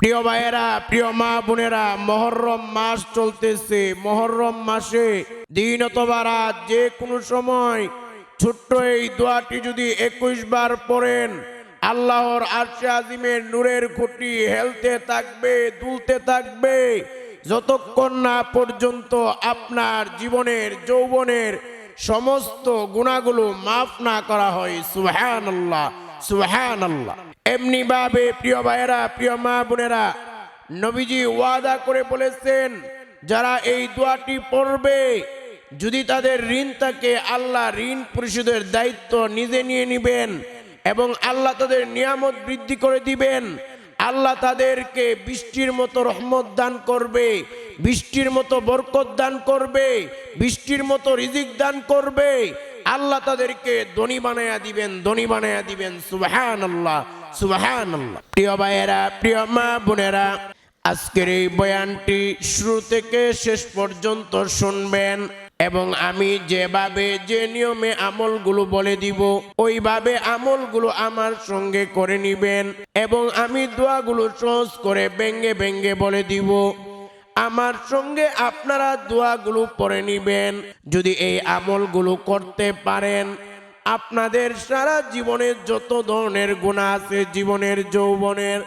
প্রিয় ভাইয়েরা, প্রিয় মা বোনেরা, মহরম মাস চলতেছে। মহরম মাসে দিন অথবা রাত, যে কোনো সময় ছোট্ট এই দোয়াটি যদি একুশ বার পড়েন, আল্লাহর আরশে আজিমের নূরের খুঁটি হেলতে থাকবে, দুলতে থাকবে। যতক্ষণ না পর্যন্ত আপনার জীবনের, যৌবনের সমস্ত গুণাগুলো মাফ না করা হয় সুহান আল্লাহ সুহান আল্লাহ এমনি ভাবে প্রিয় ভাইয়েরা, প্রিয় মা বোনেরা, নবীজি ওয়াদা করে বলেছেন, যারা এই দোয়াটি পড়বে, যদি তাদের ঋণ থাকে আল্লাহ ঋণ পরিশোধের দায়িত্ব নিজে নিয়ে নেবেন এবং আল্লাহ তাদের নিয়ামত বৃদ্ধি করে দিবেন, আল্লাহ তাদেরকে বৃষ্টির মতো রহমত দান করবে, বৃষ্টির মতো বরকত দান করবে, বৃষ্টির মতো রিজিক দান করবে, আল্লাহ তাদেরকে ধনী বানায়া দিবেন, ধনী বানায়া দিবেন সুবাহান আল্লাহ সুবাহান আল্লাহ প্রিয় ভাইয়েরা, প্রিয় মা বোনেরা, আজকের এই বয়ানটি শুরু থেকে শেষ পর্যন্ত শুনবেন এবং আমি যেভাবে যে নিয়মে আমলগুলো বলে দিব, ওইভাবে আমলগুলো আমার সঙ্গে করে নিবেন এবং আমি দোয়াগুলো সহজ করে ব্যঙ্গে ব্যঙ্গে বলে দিব। আমার সঙ্গে আপনারা দোয়াগুলো পড়ে নিবেন। যদি এই আমলগুলো করতে পারেন আপনাদের সারা জীবনের যত ধরনের গুণা আছে, জীবনের যৌবনের,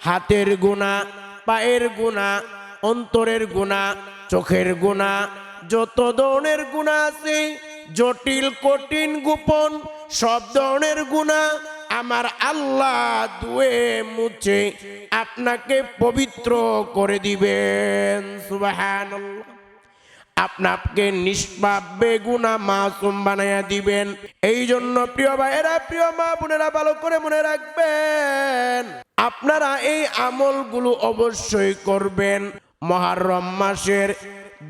হাতের গুণা, পায়ের গুণা, অন্তরের গুণা, চোখের গুণা, যত ধরনের গুণা আছে, জটিল, কঠিন, গোপন, সব ধরনের গুণা আমার আল্লাহ দুয়ে মুছে আপনাকে পবিত্র করে দিবেন। সুবহানাল্লাহ। আপনাকে নিষ্পাপ বেগুনা মাসুম বানাইয়া দিবেন। এই জন্য প্রিয় ভাইয়েরা, প্রিয় মা বোনেরা, ভালো করে মনে রাখবেন, আপনারা এই আমলগুলো অবশ্যই করবেন। মহারম মাসের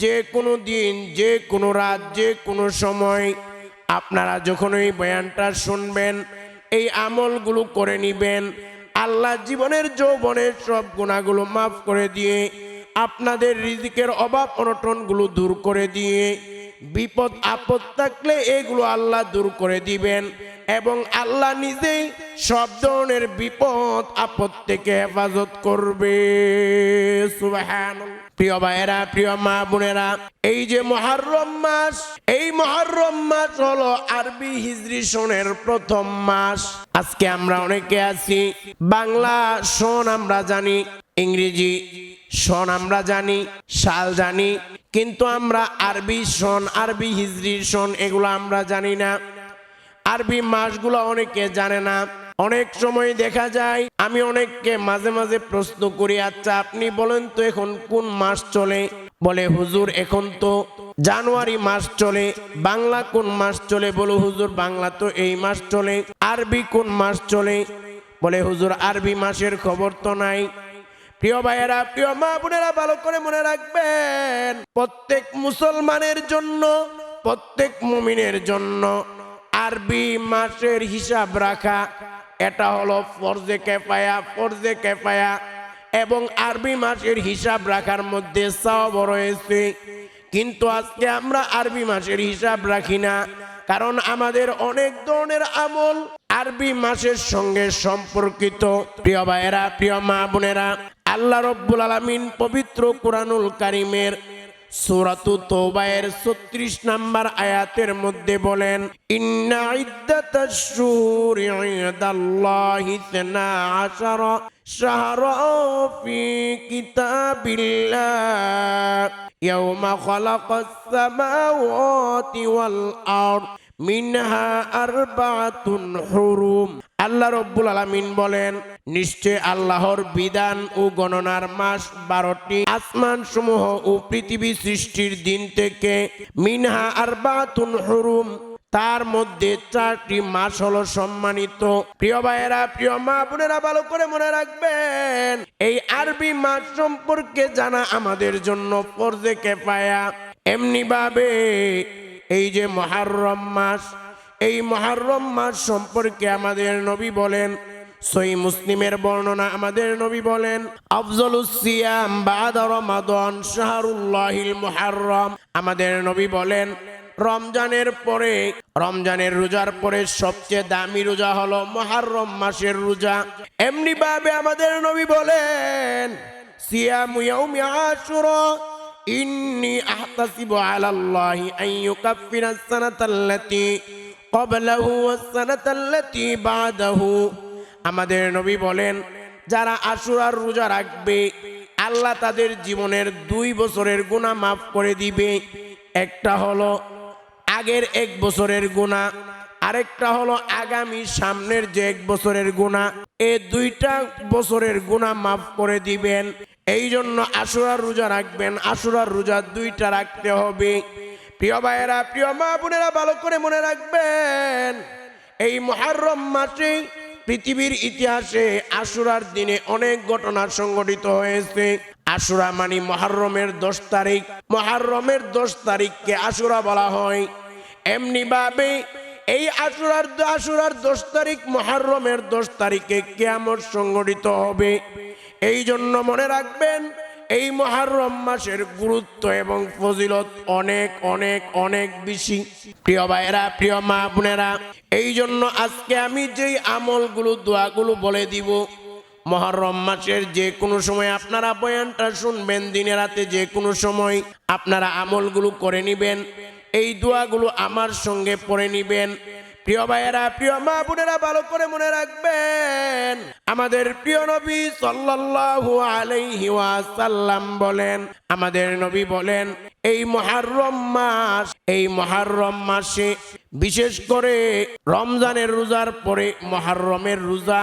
যে কোনো দিন, যে কোনো রাত, যে কোনো সময় আপনারা যখন এই বয়ানটা শুনবেন, এই আমলগুলো করে নিবেন। আল্লাহ জীবনের যৌবনের সব গুণাগুলো মাফ করে দিয়ে আপনাদের রিজিকের অভাব অনটনগুলো দূর করে দিয়ে, বিপদ, আপদ থাকলে এগুলো আল্লাহ দূর করে দিবেন এবং আল্লাহ নিজেই সব ধরনের বিপদ, আপদ থেকে হেফাজত করবে। প্রিয় ভাইয়েরা, প্রিয় মা বোনেরা, এই যে মহারম মাস, এই মহারম মাস হলো আরবি হিজরি সনের প্রথম মাস আজকে আমরা অনেকে আছি, বাংলা সন আমরা জানি, ইংরেজি সন আমরা জানি সাল জানি, কিন্তু আমরা আরবি সন আরবি হিজরি সন এগুলো আমরা জানি না। আরবি মাসগুলো অনেকে জানে না। অনেক সময় দেখা যায়, আমি অনেককে মাঝে মাঝে প্রশ্ন করি আচ্ছা আপনি বলেন তো এখন কোন মাস চলে? বলে, হুজুর, এখন তো জানুয়ারি মাস চলে, বাংলা কোন মাস চলে? বলো, হুজুর, বাংলা তো এই মাস চলে, আরবি কোন মাস চলে? বলে, হুজুর, আরবি মাসের খবর তো নাই। প্রিয় ভাইয়েরা, প্রিয় মা বোনেরা, ভালো করে মনে রাখবেন, প্রত্যেক মুসলমানের জন্য, প্রত্যেক মুমিনের জন্য আরবি মাসের হিসাব রাখা, এটা হলো ফরজে কেফায়া ফরজে কেফায়া, এবং আরবি মাসের হিসাব রাখার মধ্যে সব রয়েছে। কিন্তু আজকে আমরা আরবি মাসের হিসাব রাখি না, কারণ আমাদের অনেক ধরনের আমল আরবি মাসের সঙ্গে সম্পর্কিত। প্রিয় ভাইয়েরা, প্রিয় মা বোনেরা আল্লাহ রব্বুল আলমিন পবিত্র কোরআনুল কারিমের সূরাতু তৌবায়ের 36 নাম্বার আয়াতের মধ্যে বলেন, ইন্না ইদ্দাতাশ শুহুরি ইনদাল্লাহি 12 শাহরা ফি কিতাবিল্লাহ ইয়াওমা খালাকাস সামাওয়াতি ওয়াল আরদ, মিনহা আল্লাহ রব্বুল আলামিন বলেন, নিশ্চয় আল্লাহর বিধান ও গণনার মাস বারোটি আসমান সমূহ ও পৃথিবী সৃষ্টির দিন থেকে মিনহা আরবাতুন হুরুম। তার মধ্যে চারটি মাস হলো সম্মানিত। প্রিয় ভাইয়েরা, প্রিয় মা বোনেরা, ভালো করে মনে রাখবেন, এই আরবি মাস সম্পর্কে জানা আমাদের জন্য কেফায়া। এমনি ভাবে এই যে মহারম মাস এই মহারম মাস সম্পর্কে আমাদের নবী বলেন, সই মুসলিমের বর্ণনা আমাদের নবী বলেন আফজলুসিয়াম বাদ রমাদন শাহরুল্লাহিল মুহাররম। আমাদের নবী বলেন, রমজানের পরে, রমজানের রোজার পরে সবচেয়ে দামি রোজা হলো মহারম মাসের রোজা। এমনি ভাবে আমাদের নবী বলেন, সিয়ামু ইয়াউমি আশুরা, ইন্নি আহতাসিবু আলাল্লাহি ইউকাফিরা সানাতাল্লাতী ক্বাবলাহু ওয়াস সানাতাল্লাতী বাদাহু। আমাদের নবী বলেন, যারা আশুরার রোজা রাখবে, আল্লাহ তাদের জীবনের দুই বছরের গুণা মাফ করে দিবে। একটা হলো আগের এক বছরের গুণা আরেকটা হলো আগামী সামনের যে এক বছরের গুণা এ দুইটা বছরের গুণা মাফ করে দিবেন। এই জন্য আশুরার রোজা রাখবেন। আশুরার রোজা দুইটা রাখতে হবে। প্রিয় ভাইয়েরা, প্রিয় মা বোনেরা, ভালো করে মনে রাখবেন, এই মহারম মাসে পৃথিবীর ইতিহাসে আশুরার দিনে অনেক ঘটনা সংঘটিত হয়েছে। আশুরা মানে মহারমের দশ তারিখ। মহারমের দশ তারিখকে আশুরা বলা হয়। এমনি ভাবে এই আশুরার আশুরার দশ তারিখ মহারমের দশ তারিখে কেয়ামত সংঘটিত হবে। এই জন্য মনে রাখবেন এই মহারম মাসের গুরুত্ব এবং ফজিলত অনেক অনেক অনেক বেশি। প্রিয় ভাইয়েরা, প্রিয় মা বোনেরা এই জন্য আজকে আমি যেই আমলগুলো, দোয়াগুলো বলে দিব, মহরম মাসের যে কোনো সময় আপনারা বয়ানটা শুনবেন, দিনে রাতে যে কোনো সময় আপনারা আমলগুলো করে নিবেন, এই দোয়াগুলো আমার সঙ্গে পড়ে নিবেন। প্রিয় ভাইয়েরা, প্রিয় মা বোনেরা, ভালো করে মনে রাখবেন আমাদের প্রিয় নবী সাল্লাল্লাহু আলাইহি ওয়াসাল্লাম বলেন, আমাদের নবী বলেন, এই মহারম মাস, এই মহারম মাসে বিশেষ করে রমজানের রোজার পরে মহারমের রোজা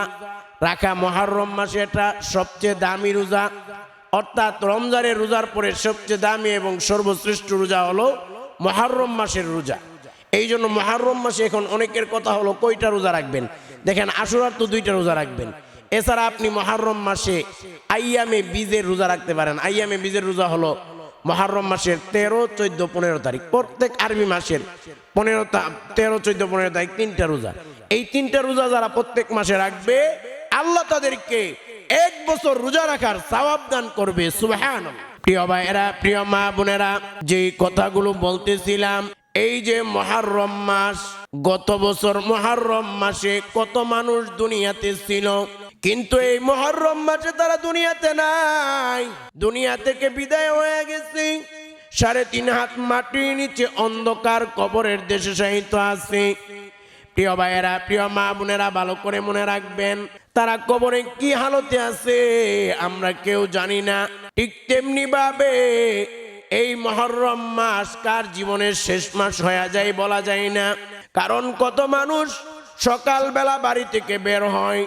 রাখা মহারম মাসে এটা সবচেয়ে দামি রোজা। অর্থাৎ রমজানের রোজার পরে সবচেয়ে দামি এবং সর্বশ্রেষ্ঠ রোজা হলো মহারম মাসের রোজা। এই জন্য মহারম মাসে এখন অনেকের কথা হলো, কয়টা রোজা রাখবেন? দেখেন, আশুরার তো দুইটা রোজা রাখবেন। এছাড়া আপনি মহারম মাসে আইয়ামে বীজের রোজা রাখতে পারেন। আইয়ামে বীজের রোজা হলো মহারম মাসের তেরো, চোদ্দ, পনেরো তারিখ। প্রত্যেক আরবি মাসের পনেরো তেরো, চোদ্দ, পনেরো তারিখ তিনটা রোজা। এই তিনটা রোজা যারা প্রত্যেক মাসে রাখবে, আল্লাহ তাদেরকে এক বছর রোজা রাখার সওয়াব দান করবে। সুবহান প্রিয় ভাইয়েরা, প্রিয় মা বোনেরা, যে কথাগুলো বলতেছিলাম, এই যে মহারম মাস, গত বছর মহারম মাসে কত মানুষ দুনিয়াতে ছিল? কিন্তু এই মহারম মাসে তারা দুনিয়াতে নাই। দুনিয়া থেকে বিদায় হয়ে গেছে। সাড়ে তিন হাত মাটির নিচে অন্ধকার কবরের দেশে সাহিত্য আছে। প্রিয় ভাইয়েরা, প্রিয় মা বোনেরা, ভালো করে মনে রাখবেন, তারা কবরে কি হালতে আছে আমরা কেউ জানি না। ঠিক তেমনি ভাবে এই মহরম মাস কার জীবনের শেষ মাস হয়ে যায় বলা যায় না। কারণ কত মানুষ সকালবেলা বাড়ি থেকে বের হয়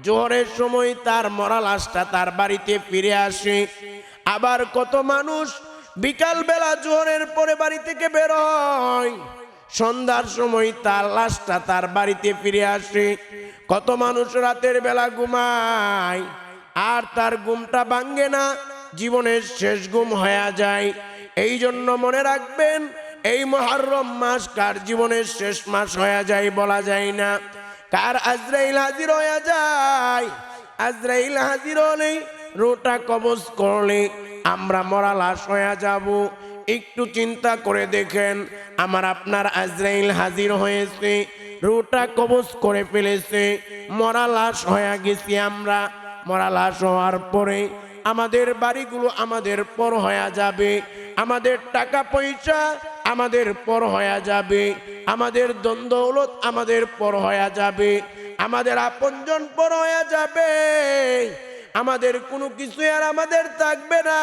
জোহরের সময় তার মরা লাশটা তার বাড়িতে ফিরে আসে। আবার কত মানুষ বিকালবেলা জোহরের পরে বাড়ি থেকে বের হয়। সন্ধ্যার সময় তার লাশটা তার বাড়িতে ফিরে আসে। কত মানুষ রাতের বেলা ঘুমায়। আর তার ঘুমটা ভাঙ্গে না। জীবনের শেষ ঘুম হয়ে যায়। এই জন্য মনে রাখবেন, এই মহারম মাস কার জীবনের শেষ মাস হয়ে যায় বলা যায় না। কার আজরাইল হাজির হয়ে যায়? আজরাইল হাজির হলে রোটা কবজ করলে আমরা মরা লাশ হয়ে যাব। একটু চিন্তা করে দেখেন, আমার আপনার আজরাইল হাজির হয়েছে, রুটা কবজ করে ফেলেছে, মরা লাশ হয়ে গেছি আমরা। মরা লাশ হওয়ার পরে আমাদের বাড়িগুলো আমাদের পর হয়ে যাবে। আমাদের টাকা পয়সা আমাদের পর হয়ে যাবে। আমাদের দ্বন্দ্বলত আমাদের পর হয়ে যাবে। আমাদের আপনজন পর হয়ে যাবে। আমাদের কোনো কিছু আর আমাদের থাকবে না।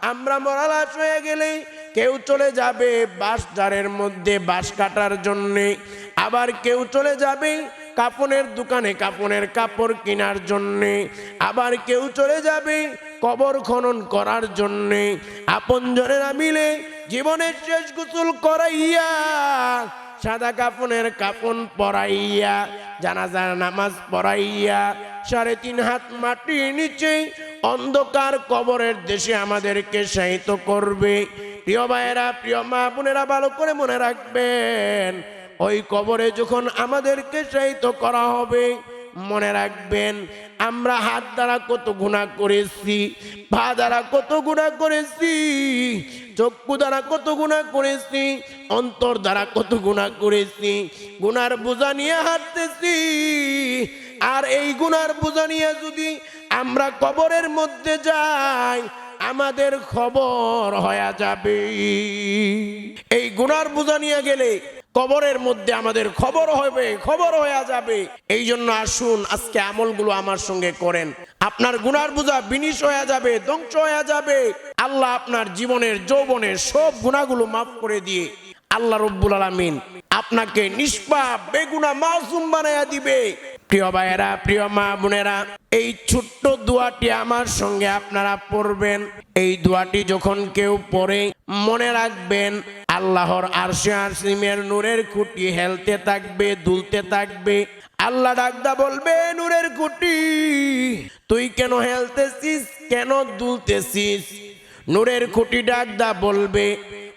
আমরা মরালাস হয়ে গেলে কেউ চলে যাবে বাঁশ মধ্যে বাঁশ কাটার জন্যে। আবার কেউ চলে যাবে কাপনের দোকানে কাপনের কাপড় কেনার জন্যে। আবার কেউ চলে যাবে কবর খনন করার জন্যে। আপনজনেরা মিলে জীবনের শেষ গোসল করাইয়া, সাদা কাপনের কাপন পরাইয়া, জানাজার নামাজ পড়াইয়া সাড়ে তিন হাত মাটির নিচে অন্ধকার কবরের দেশে আমাদেরকে সাহিত্য করবে। প্রিয় ভাইয়েরা, প্রিয় মা বোনেরা, ভালো করে মনে রাখবেন, ওই কবরে যখন আমাদেরকে সাহিত্য করা হবে মনে রাখবেন, আমরা হাত দ্বারা কত গুণা করেছি, পা দ্বারা কত গুণা করেছি, চক্ষু দ্বারা কত গুণা করেছি, অন্তর দ্বারা কত গুণা করেছি, গুনার বোঝা নিয়ে হাঁটতেছি। আর এই গুনার বোঝা নিয়ে যদি আমরা কবরের মধ্যে যাই, আমাদের খবর হয়ে যাবে। এই গুনার বোঝা নিয়ে গেলে কবরের মধ্যে আমাদের খবর হবে, খবর হয়ে যাবে। এই জন্য আসুন, আজকে আমলগুলো আমার সঙ্গে করেন। আপনার গুনার বোঝা বিনিশ হয়ে যাবে, ধ্বংস হয়ে যাবে। আল্লাহ আপনার জীবনের, যৌবনের সব গুণাগুলো মাফ করে দিয়ে আল্লাহ রব্বুল আলমিন আপনাকে নিষ্পাপ, বেগুনা মাসুম বানাইয়া দিবে। প্রিয় ভাইয়েরা, প্রিয় মা বোনেরা, এই ছোট্ট দোয়াটি আমার সঙ্গে আপনারা পড়বেন। এই দোয়াটি যখন কেউ পড়ে, মনে রাখবেন, আল্লাহর আরশে আরশিমের নূরের খুঁটি হেলতে থাকবে, দুলতে থাকবে। আল্লাহ ডাকদা বলবে, নূরের খুঁটি, তুই কেন হেলতেছিস, কেন দুলতেছিস? নূরের খুঁটি ডাকদা বলবে,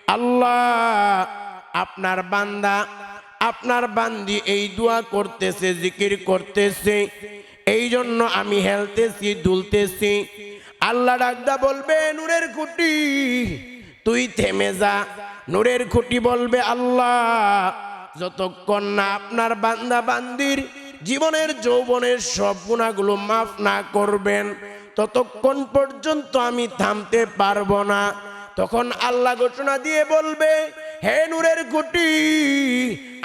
আল্লাহ, আপনার বান্দা আপনার বান্দি এই দোয়া করতেছে, জিকির করতেছে এই জন্য আমি হেলতেছি, দুলতেছি। আল্লাহ ডাকদা বলবে, নূরের খুঁটি, তুই থেমে যা। নূরের খুঁটি বলবে, আল্লাহ, যতক্ষণ না আপনার বান্দা বান্দির জীবনের, যৌবনের সব গুণাগুলো মাফ না করবেন, ততক্ষণ পর্যন্ত আমি থামতে পারব না। তখন আল্লাহ ঘোষণা দিয়ে বলবে হে নূরের গুটি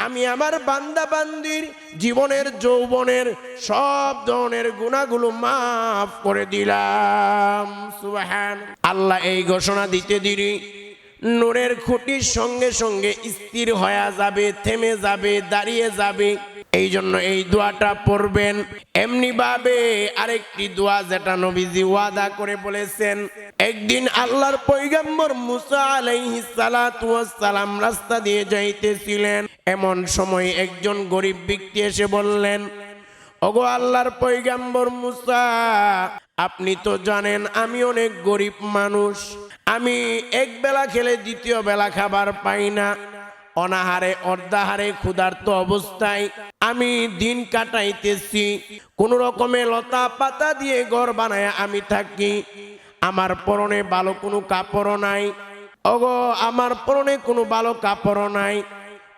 আমি আমার বান্দা বান্দির জীবনের, যৌবনের সব ধরনের গুণাগুলো মাফ করে দিলাম। সুবহান আল্লাহ এই ঘোষণা দিতে দিরি। নূরের খুঁটির সঙ্গে সঙ্গে স্থির হয়ে যাবে, থেমে যাবে, দাঁড়িয়ে যাবে। এই জন্য এই দোয়াটা পড়বেন। এমনি ভাবে আরেকটি দোয়া যেটা নবীজি ওয়াদা করে বলেছেন, একদিন আল্লাহর পৈগম্বর মুসা আলাইহি সালাম রাস্তা দিয়ে যাইতেছিলেন। এমন সময় একজন গরিব ব্যক্তি এসে বললেন, ওগো আল্লাহর পৈগম্বর মুসা আপনি তো জানেন আমি অনেক গরিব মানুষ। আমি এক বেলা খেলে দ্বিতীয় বেলা খাবার পাই না। অনাহারে, অর্ধাহারে ক্ষুধার্ত অবস্থায় আমি দিন কাটাইতেছি। কোন রকমে লতা পাতা দিয়ে ঘর বানায় আমি থাকি। আমার পরনে ভালো কোনো কাপড় নাই। ওগো, আমার পরনে কোনো ভালো কাপড় নাই।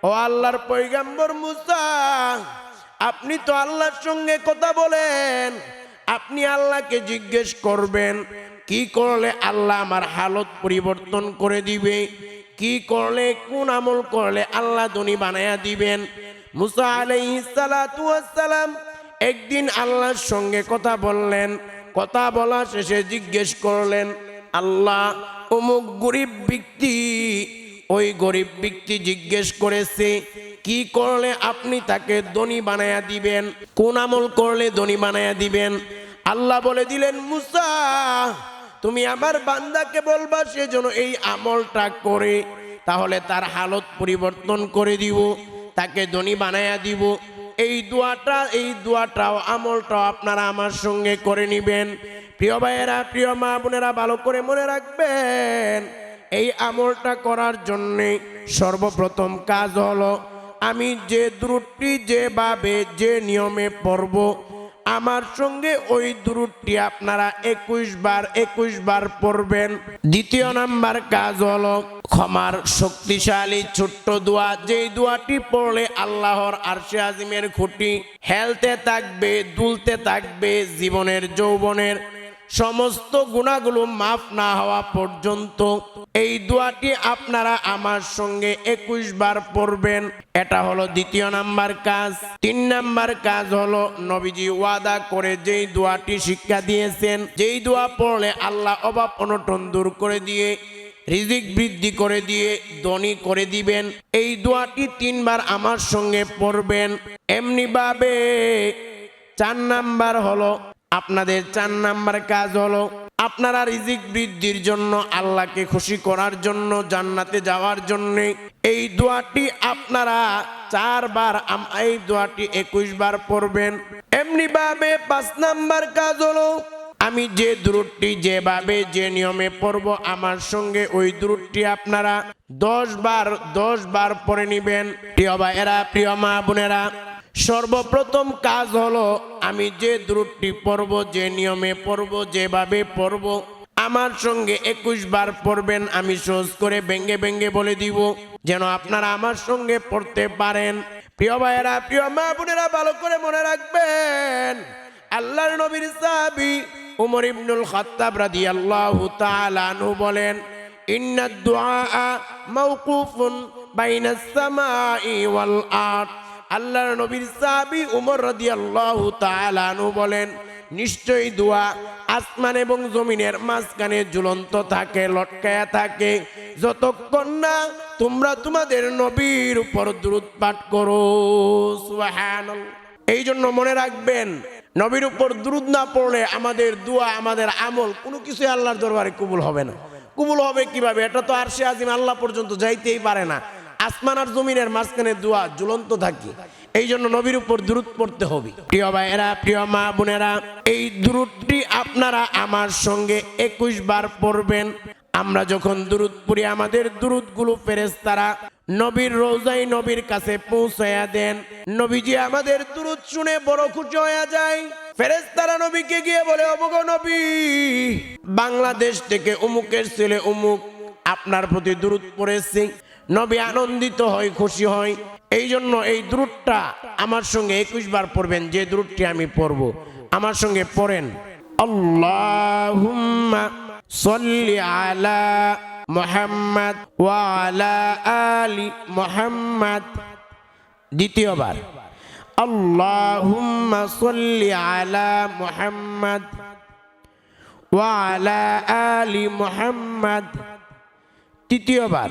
ও আল্লাহর পৈগাম্বর মুসা, আপনি তো আল্লাহর সঙ্গে কথা বলেন। আপনি আল্লাহকে জিজ্ঞেস করবেন, কি করলে আল্লাহ আমার হালত পরিবর্তন করে দিবে? কি করলে, কোন আমল করলে আল্লাহ ধনী বানায়া দিবেন? মুসা আলাইসালাম একদিন আল্লাহর সঙ্গে কথা বললেন। কথা বলা শেষে জিজ্ঞেস করলেন, আল্লাহ অমুক গরিব ব্যক্তি, ওই গরিব ব্যক্তি জিজ্ঞেস করেছে কি করলে আপনি তাকে ধনী বানায়া দিবেন? কোন আমল করলে ধনী বানায়া দিবেন? আল্লাহ বলে দিলেন, মুসা, তুমি আমার বান্দাকে বলবা, সে যেন এই আমলটা করে, তাহলে তার হালত পরিবর্তন করে দিব, তাকে ধনী বানায়া দিব। এই দোয়াটা, এই দোয়াটাও, আমলটাও আপনারা আমার সঙ্গে করে নিবেন। প্রিয় ভাইয়েরা, প্রিয় মা বোনেরা, ভালো করে মনে রাখবেন, এই আমলটা করার জন্যে সর্বপ্রথম কাজ হলো আমি যে দ্রুটটি যেভাবে যে নিয়মে পড়ব, আমার সঙ্গে ওই দ্রুটটি আপনারা একুশ বার একুশ বার পড়বেন। দ্বিতীয় নাম্বার কাজ হলো ক্ষমার শক্তিশালী ছোট্ট দোয়া। যেই দোয়াটি পড়লে আল্লাহর আরশে আজিমের খুঁটি হেলতে থাকবে, দুলতে থাকবে জীবনের যৌবনের। সমস্ত গুণাগুলো মাফ না হওয়া পর্যন্ত এই দোয়াটি আপনারা আমার সঙ্গে একুশ বার পড়বেন। এটা হলো দ্বিতীয় নাম্বার কাজ। তিন নাম্বার কাজ হলো নবীজি ওয়াদা করে যেই দোয়াটি শিক্ষা দিয়েছেন, যেই দোয়া পড়লে আল্লাহ অভাব অনটন দূর করে দিয়ে, রিজিক বৃদ্ধি করে দিয়ে, ধনী করে দিবেন। এই দোয়াটি তিনবার আমার সঙ্গে পড়বেন। এমনিভাবে চার নাম্বার হলো আপনাদের চার নাম্বার কাজ হলো, আপনারা রিজিক বৃদ্ধির জন্য আল্লাহকে খুশি করার জন্য, জান্নাতে যাওয়ার জন্য। এই দোয়াটি আপনারা চারবার এই দোয়াটি একুশ বার পড়বেন। এমনি ভাবে পাঁচ নাম্বার কাজ হলো, আমি যে দূরটি যেভাবে যে নিয়মে পড়ব, আমার সঙ্গে ওই দূরটি আপনারা দশ বার দশ বার পরে নিবেন। প্রিয় ভাইয়েরা, প্রিয় মা বোনেরা সর্বপ্রথম কাজ হলো, আমি যে দূরটি পড়ব, যে নিয়মে পড়ব, যেভাবে পড়ব, আমার সঙ্গে একুশ বার পড়বেন, আমি সহজ করে ব্যঙ্গে ব্যঙ্গে বলে দিব, যেন আপনারা আমার সঙ্গে পড়তে পারেন। প্রিয় ভাইয়েরা, প্রিয় মা বোনেরা, ভালো করে মনে রাখবেন, আল্লাহর নবীর সাহাবি উমর ইবনুল খাত্তাব রাদিয়াল্লাহু তাআলা আনহু বলেন ইন্নাদ দুআ মাওকুফুন বাইনাস সামাই ওয়াল আল্লাহর নবীর সাহাবী উমর রাদিয়াল্লাহু তাআলা আনহু বলেন, নিশ্চয়ই দোয়া আসমান এবং জমিনের মাঝখানে ঝুলন্ত থাকে, লটকায়া থাকে। যতক্ষণ না তোমরা তোমাদের নবীর উপর দ্রুত পাঠ করো এই জন্য মনে রাখবেন, নবীর উপর দ্রুত না পড়লে আমাদের দোয়া, আমাদের আমল কোনো কিছু আল্লাহর দরবারে কবুল হবে না। কবুল হবে কীভাবে? এটা তো আর সে আজিম আল্লাহ পর্যন্ত যাইতেই পারে না। আসমান আর জমিনের মাঝখানে দোয়া ঝুলন্ত থাকি। এই জন্য নবীর উপর দূরত পড়তে হবে। প্রিয় ভাইয়েরা, প্রিয় মা বোনেরা, এই দূরতটি আপনারা আমার সঙ্গে একুশ বার পড়বেন। আমরা যখন দূরত পড়ি, আমাদের দূরতগুলো ফেরেস্তারা নবীর রোজাই নবীর কাছে পৌঁছায়া দেন। নবীজি আমাদের দূরত শুনে বড় খুশি হয়ে যায়। ফেরেস্তারা নবীকে গিয়ে বলে অবগ নবী, বাংলাদেশ থেকে অমুকের ছেলে অমুক আপনার প্রতি দূরত পড়েছে। নবী আনন্দিত হয়, খুশি হয়। এই জন্য এই দূরটা আমার সঙ্গে একুশ বার পড়বেন, যে দূরটি আমি পড়ব, আমার সঙ্গে পড়েন। আল্লাহুম্মা সল্লি আলা মোহাম্মদ ওয়ালা আলি মোহাম্মদ। দ্বিতীয়বার, আল্লাহুম্মা সল্লি আলা মোহাম্মদ ওয়ালা আলি মোহাম্মদ। তৃতীয়বার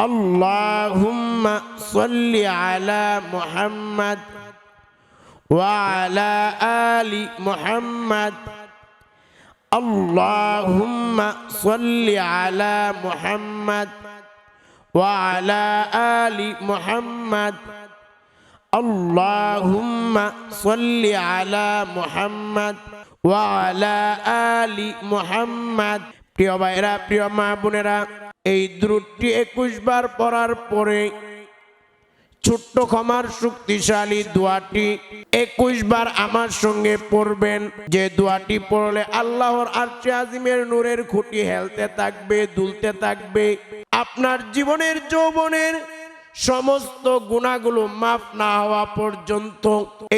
اللهم صل على محمد وعلى آل محمد اللهم صل على محمد وعلى آل محمد اللهم صل على محمد وعلى آل محمد প্রিয় ভাইরা প্রিয় মা বোনেরা এই দ্রুতটি একুশ বার পড়ার পরে ছোট্ট ক্ষমার শক্তিশালী দোয়াটি একুশ বার আমার সঙ্গে পড়বেন। যে দোয়াটি পড়লে আল্লাহর আর্চে আজিমের নূরের খুঁটি হেলতে থাকবে, দুলতে থাকবে। আপনার জীবনের যৌবনের সমস্ত গুণাগুলো মাফ না হওয়া পর্যন্ত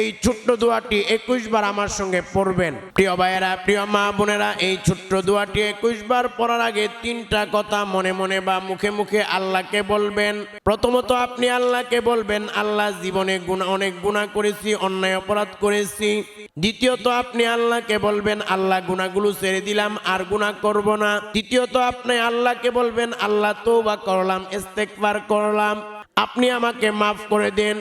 এই ছোট্ট দোয়াটি একুশ বার আমার সঙ্গে পড়বেন। প্রিয় ভাইয়েরা, প্রিয় মা বোনেরা, এই ছোট্ট দোয়াটি একুশ বার পড়ার আগে তিনটা কথা মনে মনে বা মুখে মুখে আল্লাহকে বলবেন। প্রথমত আপনি আল্লাহকে বলবেন, আল্লাহ জীবনে গুণা অনেক গুণা করেছি, অন্যায় অপরাধ করেছি। দ্বিতীয়ত আপনি আল্লাহকে বলবেন, আল্লাহ গুণাগুলো ছেড়ে দিলাম, আর গুণা করব না। তৃতীয়ত আপনি আল্লাহকে বলবেন, আল্লাহ তো বা করলাম ইস্তেকবার করলাম। আপনি আমাকে মাফ করে দেন।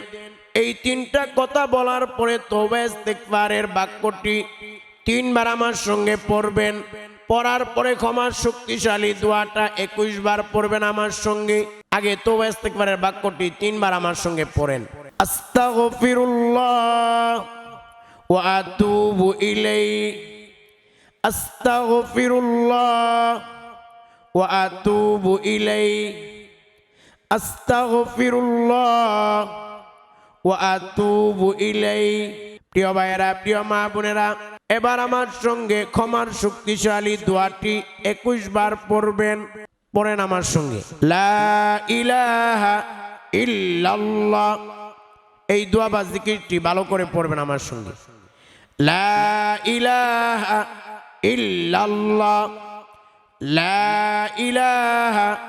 এই তিনটা কথা বলার পরে তৌবা ইস্তেকবারের বাক্যটি তিনবার আমার সঙ্গে পড়বেন। পড়ার পরে ক্ষমার শক্তিশালী দোয়াটা একুশ বার পড়বেন আমার সঙ্গে। আগে তৌবা ইস্তেকবারের বাক্যটি তিনবার আমার সঙ্গে পড়েন। আস্তাগফিরুল্লাহ ওয়া আতুবু ইলাইহি। আস্তাগফিরুল্লাহ ওয়া আতুবু ইলাইহি। আস্তাগফিরুল্লাহ ওয়া আতুবু ইলাইহি। প্রিয় ভাইয়েরা, প্রিয় মা বোনেরা, এবার আমার সঙ্গে ক্ষমার শক্তিশালী দোয়াটি একুশ বার পড়বেন। পড়েন আমার সঙ্গে। লা ইলাহা ইল্লাল্লাহ। এই দোয়া বা জিকিরটি ভালো করে পড়বেন আমার সঙ্গে। লা ইলাহা ইল্লাল্লাহ। লা ইলাহা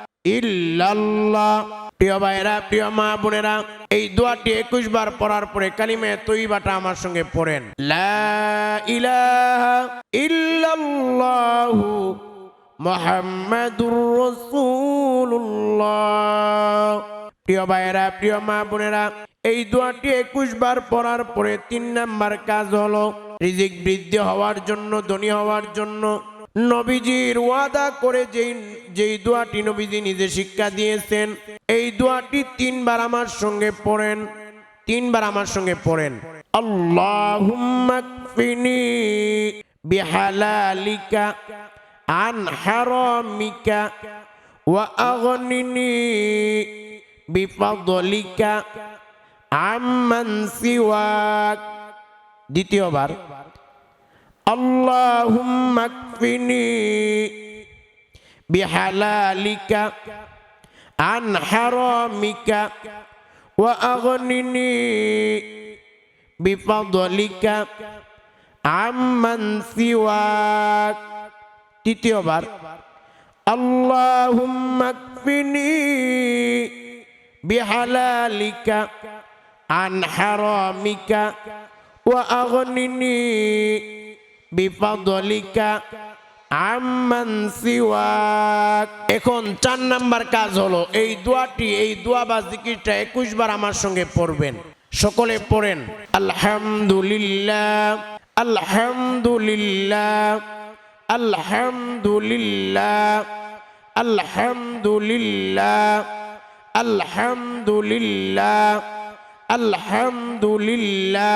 ইল্লাল্লাহ। প্রিয় ভাইরা প্রিয় মা বোনেরা, এই দোয়াটি একুশ বার পড়ার পরে কালিমে তৈবাটা আমার সঙ্গে পড়েন। লা ইলাহা ইল্লাল্লাহু মুহাম্মাদুর রাসূলুল্লাহ। প্রিয় ভাইয়েরা, প্রিয় মা বোনেরা, এই দোয়াটি একুশ বার পড়ার পরে তিন নাম্বার কাজ হলো রিজিক বৃদ্ধি হওয়ার জন্য, ধনী হওয়ার জন্য নবীজির ওয়াদা করে যেই যেই দোয়াটি নবীজি নিজে শিক্ষা দিয়েছেন, এই দোয়াটি তিনবার আমার সঙ্গে পড়েন, তিনবার আমার সঙ্গে পড়েন। আল্লাহুম্মা কফিনি বিহালালিকা আন হারামিকা ওয়া আগনিনি বিফাদলিকা আম্মান সিওয়াক। দ্বিতীয়বার। اللهم اكفني بحلالك عن حرامك واغنني بفضلك عمن سواك تتيوبر اللهم اكفني بحلالك عن حرامك واغنني সিওয়াক। এখন চার নাম্বার কাজ হলো, এই দোয়াটি, এই দোয়া বা জিকিরটা একুশ বার আমার সঙ্গে পড়বেন। সকলে পড়েন, আলহামদুলিল্লাহ আলহামদুলিল্লাহ আলহামদুলিল্লাহ আলহামদুলিল্লাহ আলহামদুলিল্লাহ আলহামদুলিল্লাহ।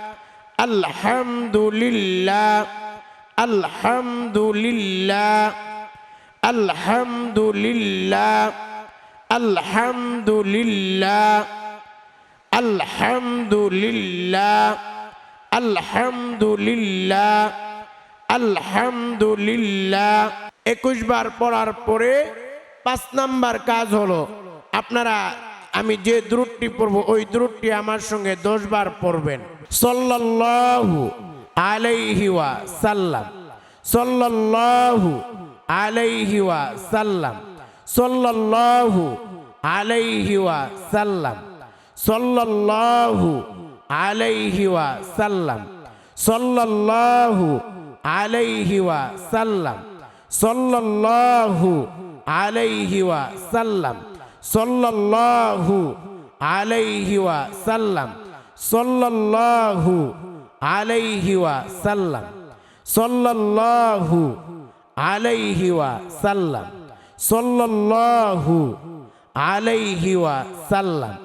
আলহামদুলিল্লাহ আলহামদুলিল্লাহ আলহামদুলিল্লাহ আলহামদুলিল্লাহ আলহামদুলিল্লাহ আলহামদুলিল্লাহ আলহামদুলিল্লাহ। একুশ বার পড়ার পরে পাঁচ নাম্বার কাজ হলো, আপনারা আমি যে দ্রুটটি পড়ব, ওই দ্রুটটি আমার সঙ্গে দশবার পড়বেন। সল্লাহু আলাইহিওয়া সাল্লাম সল্লাহু আলাইহিওয়া সাল্লাম সল্লাহু আলাইহিওয়া সাল্লাম সল্লাহু আলাইহিওয়া সাল্লাম সল্লাহু আলাইহিওয়া সাল্লাম সল্লাহু আলাইহিওয়া সাল্লাম সল্লাল্লাহু আলাইহি ওয়া সাল্লাম সল্লাল্লাহু আলাইহি ওয়া সাল্লাম সল্লাল্লাহু আলাইহি ওয়া সাল্লাম সল্লাল্লাহু আলাইহি ওয়া সাল্লাম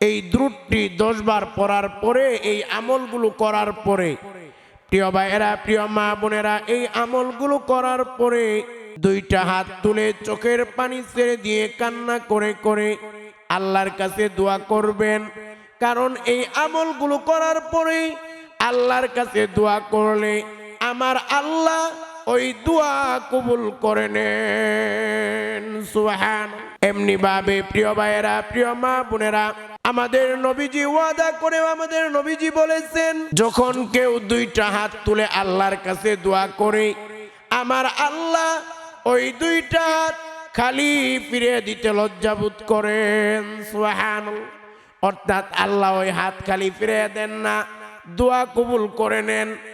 এই দ্রুটটি দশবার পড়ার পরে, এই আমলগুলো করার পরে, প্রিয় ভাইয়েরা, প্রিয় মা বোনেরা, এই আমলগুলো করার পরে দুইটা হাত তুলে চোখের পানি ছেড়ে দিয়ে কান্না করে করে আল্লাহর কাছে দোয়া করবেন। কারণ এই আমলগুলো করার পরে আল্লাহর কাছে দোয়া করলে আমার আল্লাহ ওই দোয়া কবুল করে নেন। সুবহান। এমনি ভাবে প্রিয় ভাইয়েরা, প্রিয় মা বোনেরা, আমাদের নবীজি ওয়াদা করে আমাদের নবীজি বলেছেন, যখন কেউ দুইটা হাত তুলে আল্লাহর কাছে দোয়া করে, আমার আল্লাহ ওই দুইটা খালি ফিরে দিতে লজ্জাবোধ করেন সোহান অর্থাৎ আল্লাহ ওই হাত খালি ফিরে দেন না, দোয়া কবুল করে নেন